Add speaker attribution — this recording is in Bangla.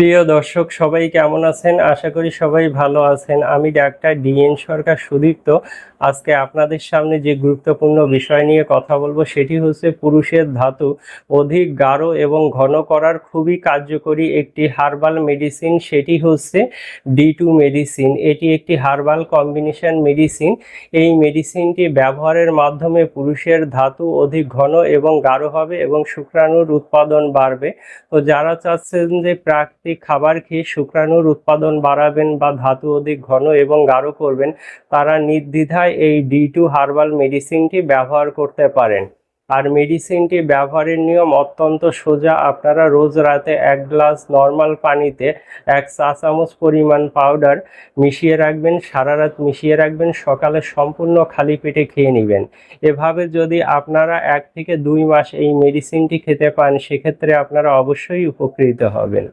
Speaker 1: প্রিয় দর্শক, সবাই কেমন আছেন? আশা করি সবাই ভালো আছেন। আমি ডাক্তার ডিএন সরকার সুদীপ্ত। আজকে আপনাদের সামনে যে গুরুত্বপূর্ণ বিষয় নিয়ে কথা বলব সেটি হচ্ছে পুরুষের ধাতু। অধিক গাঢ় এবং ঘন করার খুবই কার্যকরী একটি হার্বাল মেডিসিন, সেটি হচ্ছে ডি টু মেডিসিন। এটি একটি হার্বাল কম্বিনেশন মেডিসিন। এই মেডিসিনটি ব্যবহারের মাধ্যমে পুরুষের ধাতু অধিক ঘন এবং গাঢ় হবে এবং শুক্রাণুর উৎপাদন বাড়বে। তো যারা চাচ্ছেন যে প্রাকৃতিক খাবার খেয়ে শুক্রাণুর উৎপাদন বাড়াবেন বা ধাতু অধিক ঘন এবং গাঢ় করবেন, তারা নির্দ্বিধায় এই ডি টু হার্বাল মেডিসিনটি ব্যবহার করতে পারেন। আর মেডিসিনটি ব্যবহারের নিয়ম অত্যন্ত সোজা, আপনারা রোজ রাতে এক গ্লাস নর্মাল পানিতে এক চা চামচ পরিমাণ পাউডার মিশিয়ে রাখবেন, সারা রাত মিশিয়ে রাখবেন, সকালে সম্পূর্ণ খালি পেটে খেয়ে নেবেন। এভাবে যদি আপনারা এক থেকে দুই মাস এই মেডিসিনটি খেতে পান, সেক্ষেত্রে আপনারা অবশ্যই উপকৃত হবেন।